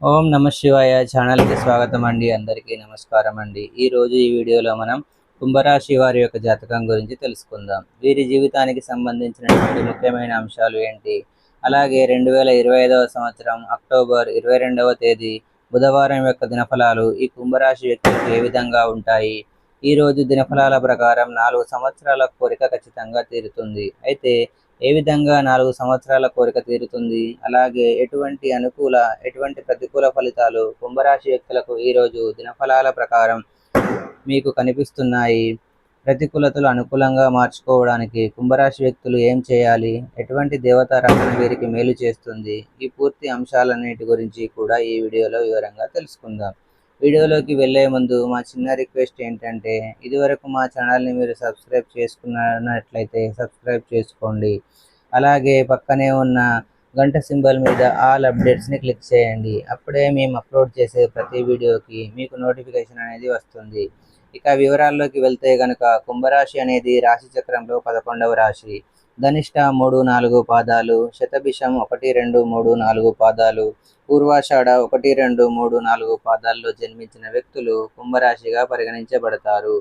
ఓం నమ శివాయ ఛానల్కి స్వాగతం అండి అందరికీ నమస్కారం అండి. ఈ రోజు ఈ వీడియోలో మనం కుంభరాశి వారి యొక్క జాతకం గురించి తెలుసుకుందాం. వీరి జీవితానికి సంబంధించినటువంటి ముఖ్యమైన అంశాలు ఏంటి? అలాగే రెండు వేల ఇరవై ఐదవ సంవత్సరం అక్టోబర్ ఇరవై రెండవ తేదీ బుధవారం యొక్క దినఫలాలు ఈ కుంభరాశి వ్యక్తులకు ఏ విధంగా ఉంటాయి? ఈ రోజు దినఫలాల ప్రకారం నాలుగు సంవత్సరాల కోరిక ఖచ్చితంగా తీరుతుంది. అయితే ఏ విధంగా నాలుగు సంవత్సరాల కోరిక తీరుతుంది? అలాగే ఎటువంటి అనుకూల ఎటువంటి ప్రతికూల ఫలితాలు కుంభరాశి వ్యక్తులకు ఈరోజు దినఫలాల ప్రకారం మీకు కనిపిస్తున్నాయి? ప్రతికూలతలు అనుకూలంగా మార్చుకోవడానికి కుంభరాశి వ్యక్తులు ఏం చేయాలి? ఎటువంటి దేవతారాధన వీరికి మేలు చేస్తుంది? ఈ పూర్తి అంశాలన్నిటి గురించి కూడా ఈ వీడియోలో వివరంగా తెలుసుకుందాం. వీడియోలోకి వెళ్ళే ముందు మా చిన్న రిక్వెస్ట్ ఏంటంటే ఇదివరకు మా ఛానల్ని మీరు సబ్స్క్రైబ్ చేసుకున్నట్లయితే సబ్స్క్రైబ్ చేసుకోండి. అలాగే పక్కనే ఉన్న గంట సింబల్ మీద ఆల్ అప్డేట్స్ని క్లిక్ చేయండి. అప్పుడే మేము అప్లోడ్ చేసే ప్రతి వీడియోకి మీకు నోటిఫికేషన్ అనేది వస్తుంది. ఇక వివరాల్లోకి వెళ్తే గనుక కుంభరాశి అనేది రాశి చక్రంలో పదకొండవ రాశి. ధనిష్ట మూడు నాలుగు పాదాలు శతభిషం ఒకటి రెండు మూడు నాలుగు పాదాలు పూర్వాషాఢ ఒకటి రెండు మూడు నాలుగు పాదాల్లో జన్మించిన వ్యక్తులు కుంభరాశిగా పరిగణించబడతారు.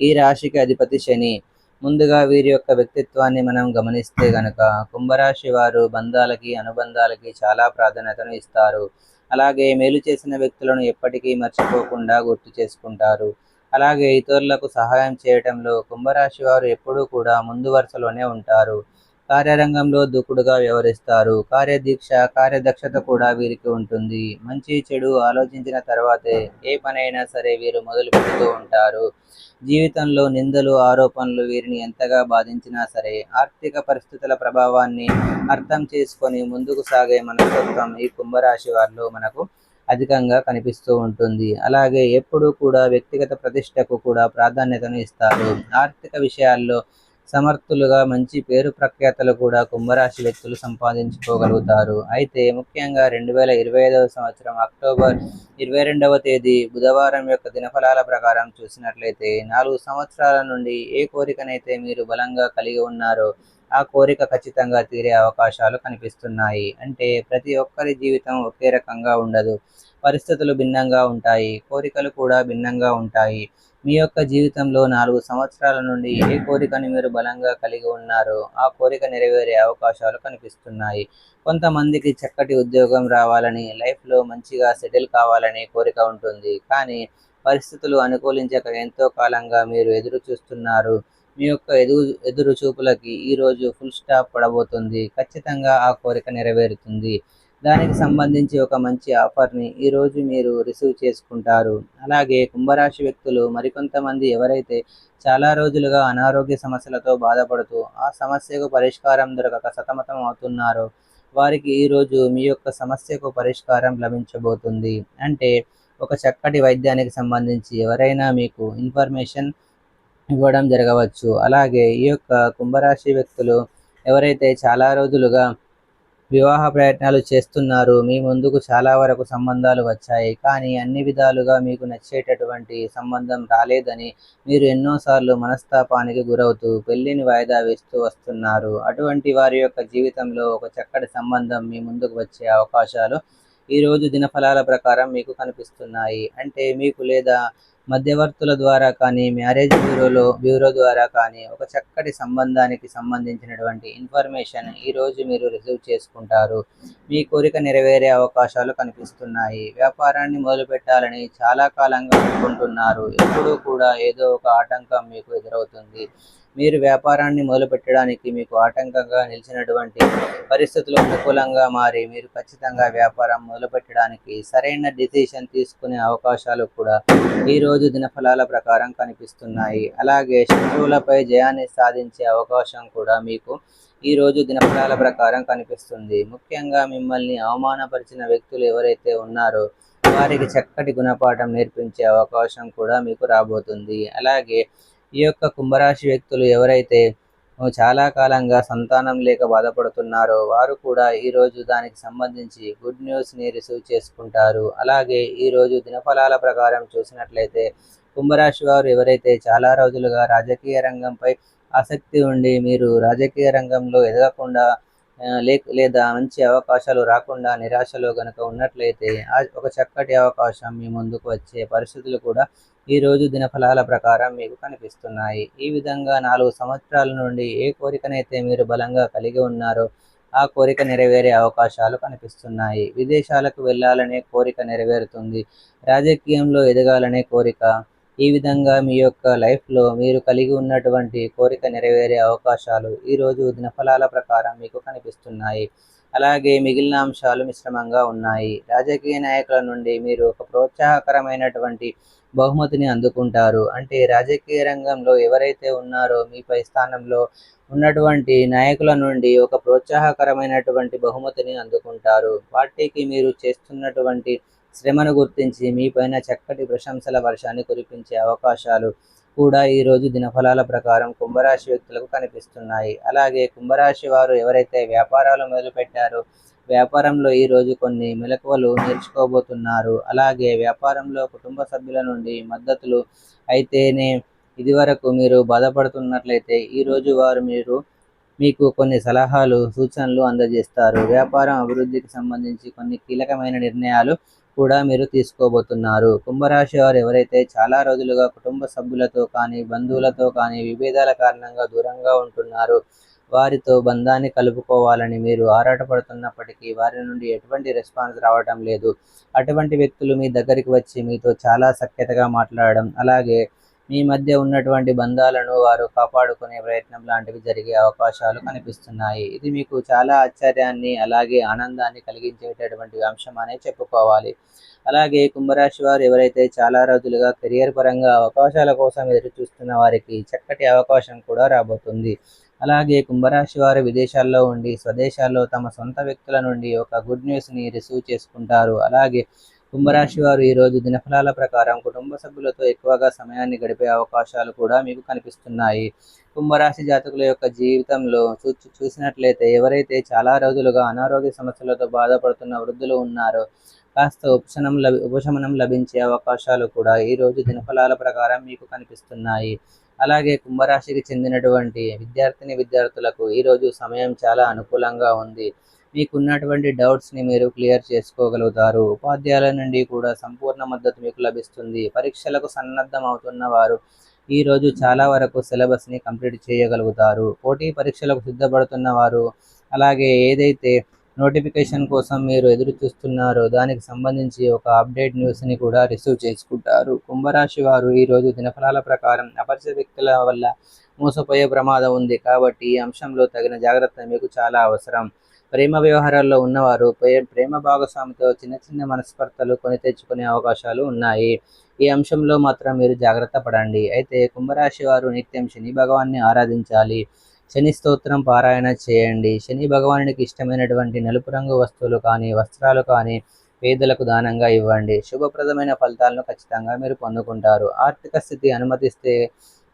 ఈ రాశికి అధిపతి శని. ముందుగా వీరి యొక్క వ్యక్తిత్వాన్ని మనం గమనిస్తే గనక కుంభరాశి వారు బంధాలకి అనుబంధాలకి చాలా ప్రాధాన్యతను ఇస్తారు. అలాగే మేలు చేసిన వ్యక్తులను ఎప్పటికీ మర్చిపోకుండా గుర్తు చేసుకుంటారు. అలాగే ఇతరులకు సహాయం చేయటంలో కుంభరాశి వారు ఎప్పుడూ కూడా ముందు వరుసలోనే ఉంటారు. కార్యరంగంలో దూకుడుగా వ్యవహరిస్తారు. కార్యదీక్ష కార్యదక్షత కూడా వీరికి ఉంటుంది. మంచి చెడు ఆలోచించిన తర్వాతే ఏ పనైనా సరే వీరు మొదలు పెడుతూ ఉంటారు. జీవితంలో నిందలు ఆరోపణలు వీరిని ఎంతగా బాధించినా సరే ఆర్థిక పరిస్థితుల ప్రభావాన్ని అర్థం చేసుకొని ముందుకు సాగే మనస్తత్వం ఈ కుంభరాశి వారిలో మనకు అధికంగా కనిపిస్తూ ఉంటుంది. అలాగే ఎప్పుడూ కూడా వ్యక్తిగత ప్రతిష్టకు కూడా ప్రాధాన్యతను ఇస్తారు. ఆర్థిక విషయాల్లో సమర్థులుగా మంచి పేరు ప్రఖ్యాతలు కూడా కుంభరాశి వ్యక్తులు సంపాదించుకోగలుగుతారు. అయితే ముఖ్యంగా రెండు వేల ఇరవై ఐదవ సంవత్సరం అక్టోబర్ ఇరవై రెండవ తేదీ బుధవారం యొక్క దినఫలాల ప్రకారం చూసినట్లయితే నాలుగు సంవత్సరాల నుండి ఏ కోరికనైతే మీరు బలంగా కలిగి ఉన్నారో ఆ కోరిక ఖచ్చితంగా తీరే అవకాశాలు కనిపిస్తున్నాయి. అంటే ప్రతి ఒక్కరి జీవితం ఒకే రకంగా ఉండదు. పరిస్థితులు భిన్నంగా ఉంటాయి. కోరికలు కూడా భిన్నంగా ఉంటాయి. మీ యొక్క జీవితంలో నాలుగు సంవత్సరాల నుండి ఏ కోరికను మీరు బలంగా కలిగి ఉన్నారో ఆ కోరిక నెరవేరే అవకాశాలు కనిపిస్తున్నాయి. కొంతమందికి చక్కటి ఉద్యోగం రావాలని లైఫ్లో మంచిగా సెటిల్ కావాలని కోరిక ఉంటుంది. కానీ పరిస్థితులు అనుకూలించక ఎంతో కాలంగా మీరు ఎదురు చూస్తున్నారు. మీ యొక్క ఎదురు ఎదురు చూపులకి ఈరోజు ఫుల్ స్టాప్ పడబోతుంది. ఖచ్చితంగా ఆ కోరిక నెరవేరుతుంది. దానికి సంబంధించి ఒక మంచి ఆఫర్ని ఈరోజు మీరు రిసీవ్ చేసుకుంటారు. అలాగే కుంభరాశి వ్యక్తులు మరికొంతమంది ఎవరైతే చాలా రోజులుగా అనారోగ్య సమస్యలతో బాధపడుతూ ఆ సమస్యకు పరిష్కారం దొరకక సతమతం అవుతున్నారో వారికి ఈరోజు మీ యొక్క సమస్యకు పరిష్కారం లభించబోతుంది. అంటే ఒక చక్కటి వైద్యానికి సంబంధించి ఎవరైనా మీకు ఇన్ఫర్మేషన్ ఇవ్వడం జరగవచ్చు. అలాగే ఈ యొక్క కుంభరాశి వ్యక్తులు ఎవరైతే చాలా రోజులుగా వివాహ ప్రయత్నాలు చేస్తున్నారు. మీ ముందుకు చాలా వరకు సంబంధాలు వచ్చాయి. కానీ అన్ని విధాలుగా మీకు నచ్చేటటువంటి సంబంధం రాలేదని మీరు ఎన్నోసార్లు మనస్తాపానికి గురవుతూ పెళ్ళిని వాయిదా వేస్తూ వస్తున్నారు. అటువంటి వారి యొక్క జీవితంలో ఒక చక్కటి సంబంధం మీ ముందుకు వచ్చే అవకాశాలు ఈరోజు దినఫలాల ప్రకారం మీకు కనిపిస్తున్నాయి. అంటే మీకు లేదా మధ్యవర్తుల ద్వారా కానీ మ్యారేజ్ బ్యూరోలో బ్యూరో ద్వారా కానీ ఒక చక్కటి సంబంధానికి సంబంధించినటువంటి ఇన్ఫర్మేషన్ ఈరోజు మీరు రిసీవ్ చేసుకుంటారు. మీ కోరిక నెరవేరే అవకాశాలు కనిపిస్తున్నాయి. వ్యాపారాన్ని మొదలుపెట్టాలని చాలా కాలంగా అనుకుంటున్నారు. ఎప్పుడూ కూడా ఏదో ఒక ఆటంకం మీకు ఎదురవుతుంది. మీరు వ్యాపారాన్ని మొదలుపెట్టడానికి మీకు ఆటంకంగా నిలిచినటువంటి పరిస్థితులు అనుకూలంగా మారి మీరు ఖచ్చితంగా వ్యాపారం మొదలుపెట్టడానికి సరైన డిసిషన్ తీసుకునే అవకాశాలు కూడా ఈరోజు రోజు దినఫలాల ప్రకారం కనిపిస్తున్నాయి. అలాగే శత్రువులపై జయాన్ని సాధించే అవకాశం కూడా మీకు ఈ రోజు దినఫలాల ప్రకారం కనిపిస్తుంది. ముఖ్యంగా మిమ్మల్ని అవమానపరిచిన వ్యక్తులు ఎవరైతే ఉన్నారో వారికి చక్కటి గుణపాఠం నేర్పించే అవకాశం కూడా మీకు రాబోతుంది. అలాగే ఈ యొక్క కుంభరాశి వ్యక్తులు ఎవరైతే చాలా కాలంగా సంతానం లేక బాధపడుతున్నారో. వారు కూడా ఈరోజు దానికి సంబంధించి గుడ్ న్యూస్ని రిసీవ్ చేసుకుంటారు. అలాగే ఈరోజు దినఫలాల ప్రకారం చూసినట్లయితే కుంభరాశి వారు ఎవరైతే చాలా రోజులుగా రాజకీయ రంగంపై ఆసక్తి ఉండి మీరు రాజకీయ రంగంలో ఎదగకుండా లేదా మంచి అవకాశాలు రాకుండా నిరాశలో గనక ఉన్నట్లయితే ఆ ఒక చక్కటి అవకాశం మీ ముందుకు వచ్చే పరిస్థితులు కూడా ఈ రోజు దినఫలాల ప్రకారం మీకు కనిపిస్తున్నాయి. ఈ విధంగా నాలుగు సంవత్సరాల నుండి ఏ కోరికనైతే మీరు బలంగా కలిగి ఉన్నారో ఆ కోరిక నెరవేరే అవకాశాలు కనిపిస్తున్నాయి. విదేశాలకు వెళ్ళాలనే కోరిక నెరవేరుతుంది. రాజకీయంలో ఎదగాలనే కోరిక ఈ విధంగా మీ యొక్క లైఫ్లో మీరు కలిగి ఉన్నటువంటి కోరిక నెరవేరే అవకాశాలు ఈరోజు దినఫలాల ప్రకారం మీకు కనిపిస్తున్నాయి. అలాగే మిగిలిన అంశాలు మిశ్రమంగా ఉన్నాయి. రాజకీయ నాయకుల నుండి మీరు ఒక ప్రోత్సాహకరమైనటువంటి బహుమతిని అందుకుంటారు. అంటే రాజకీయ రంగంలో ఎవరైతే ఉన్నారో మీపై స్థానంలో ఉన్నటువంటి నాయకుల నుండి ఒక ప్రోత్సాహకరమైనటువంటి బహుమతిని అందుకుంటారు. పార్టీకి మీరు చేస్తున్నటువంటి శ్రమను గుర్తించి మీ పైన చక్కటి ప్రశంసల వర్షాన్ని కురిపించే అవకాశాలు కూడా ఈ రోజు దినఫలాల ప్రకారం కుంభరాశి వ్యక్తులకు కనిపిస్తున్నాయి. అలాగే కుంభరాశి వారు ఎవరైతే వ్యాపారాలు మొదలుపెట్టారో వ్యాపారంలో ఈ రోజు కొన్ని మెలకువలు నేర్చుకోబోతున్నారు. అలాగే వ్యాపారంలో కుటుంబ సభ్యుల నుండి మద్దతులు అయితేనే ఇదివరకు మీరు బాధపడుతున్నట్లయితే ఈ రోజు వారు మీరు మీకు కొన్ని సలహాలు సూచనలు అందజేస్తారు. వ్యాపారం అభివృద్ధికి సంబంధించి కొన్ని కీలకమైన నిర్ణయాలు కూడా మీరు తీసుకోబోతున్నారు. కుంభరాశి వారు ఎవరైతే చాలా రోజులుగా కుటుంబ సభ్యులతో కానీ బంధువులతో కానీ విభేదాల కారణంగా దూరంగా ఉంటున్నారు వారితో బంధాన్ని కలుపుకోవాలని మీరు ఆరాటపడుతున్నప్పటికీ వారి నుండి ఎటువంటి రెస్పాన్స్ రావటం లేదు. అటువంటి వ్యక్తులు మీ దగ్గరికి వచ్చి మీతో చాలా సఖ్యతగా మాట్లాడడం అలాగే మీ మధ్య ఉన్నటువంటి బంధాలను వారు కాపాడుకునే ప్రయత్నం లాంటివి జరిగే అవకాశాలు కనిపిస్తున్నాయి. ఇది మీకు చాలా ఆశ్చర్యాన్ని అలాగే ఆనందాన్ని కలిగించేటటువంటి అంశం అనే చెప్పుకోవాలి. అలాగే కుంభరాశి వారు ఎవరైతే చాలా రోజులుగా కెరియర్ పరంగా అవకాశాల కోసం ఎదురు చూస్తున్న వారికి చక్కటి అవకాశం కూడా రాబోతుంది. అలాగే కుంభరాశి వారు విదేశాల్లో ఉండి స్వదేశాల్లో తమ సొంత వ్యక్తుల నుండి ఒక గుడ్ న్యూస్ని రిసీవ్ చేసుకుంటారు. అలాగే కుంభరాశి వారు ఈరోజు దినఫలాల ప్రకారం కుటుంబ సభ్యులతో ఎక్కువగా సమయాన్ని గడిపే అవకాశాలు కూడా మీకు కనిపిస్తున్నాయి. కుంభరాశి జాతకుల యొక్క జీవితంలో చూ చూసినట్లయితే ఎవరైతే చాలా రోజులుగా అనారోగ్య సమస్యలతో బాధపడుతున్న వృద్ధులు ఉన్నారో కాస్త ఉపశమనం లభి ఉపశమనం లభించే అవకాశాలు కూడా ఈరోజు దినఫలాల ప్రకారం మీకు కనిపిస్తున్నాయి. అలాగే కుంభరాశికి చెందినటువంటి విద్యార్థిని విద్యార్థులకు ఈరోజు సమయం చాలా అనుకూలంగా ఉంది. మీకున్నటువంటి డౌట్స్ని మీరు క్లియర్ చేసుకోగలుగుతారు. ఉపాధ్యాయుల నుండి కూడా సంపూర్ణ మద్దతు మీకు లభిస్తుంది. పరీక్షలకు సన్నద్ధం అవుతున్న వారు ఈరోజు చాలా వరకు సిలబస్ని కంప్లీట్ చేయగలుగుతారు. పోటీ పరీక్షలకు సిద్ధపడుతున్న వారు అలాగే ఏదైతే నోటిఫికేషన్ కోసం మీరు ఎదురు చూస్తున్నారో. దానికి సంబంధించి ఒక అప్డేట్ న్యూస్ని కూడా రిసీవ్ చేసుకుంటారు. కుంభరాశి వారు ఈరోజు దినఫలాల ప్రకారం అపరిచిత వ్యక్తుల వల్ల మోసపోయే ప్రమాదం ఉంది. కాబట్టి ఈ అంశంలో తగిన జాగ్రత్త మీకు చాలా అవసరం. ప్రేమ వ్యవహారాల్లో ఉన్నవారు ప్రేమ భాగస్వామితో చిన్న చిన్న మనస్పర్ధలు కొని తెచ్చుకునే అవకాశాలు ఉన్నాయి. ఈ అంశంలో మాత్రం మీరు జాగ్రత్త పడండి. అయితే కుంభరాశి వారు నిత్యం శని భగవాన్ని ఆరాధించాలి. శని స్తోత్రం పారాయణ చేయండి. శని భగవానుడికి ఇష్టమైనటువంటి నలుపు రంగు వస్తువులు కానీ వస్త్రాలు కానీ పేదలకు దానంగా ఇవ్వండి. శుభప్రదమైన ఫలితాలను ఖచ్చితంగా మీరు పొందుకుంటారు. ఆర్థిక స్థితి అనుమతిస్తే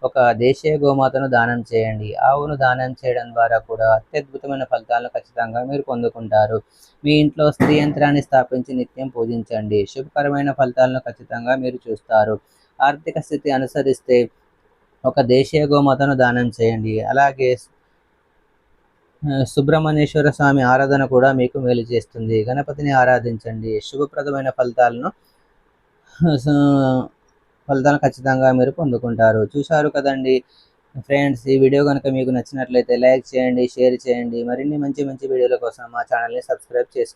ఒక దేశీయ గోమాతను దానం చేయండి. ఆవును దానం చేయడం ద్వారా కూడా అత్యద్భుతమైన ఫలితాలను ఖచ్చితంగా మీరు పొందుకుంటారు. మీ ఇంట్లో స్త్రీ యంత్రాన్ని స్థాపించి నిత్యం పూజించండి. శుభకరమైన ఫలితాలను ఖచ్చితంగా మీరు చూస్తారు. ఆర్థిక స్థితి అనుసరిస్తే ఒక దేశీయ గోమాతను దానం చేయండి. అలాగే సుబ్రహ్మణ్యేశ్వర స్వామి ఆరాధన కూడా మీకు మేలు చేస్తుంది. గణపతిని ఆరాధించండి. శుభప్రదమైన ఫలితాలను ఫలితాలను ఖచ్చితంగా మీరు పొందుకుంటారు. చూశారు కదండి? ఫ్రెండ్స్ ఈ వీడియో కనుక మీకు నచ్చినట్లయితే లైక్ చేయండి షేర్ చేయండి. మరిన్ని మంచి మంచి వీడియోల కోసం మా ఛానల్ని సబ్స్క్రైబ్ చేసుకోండి.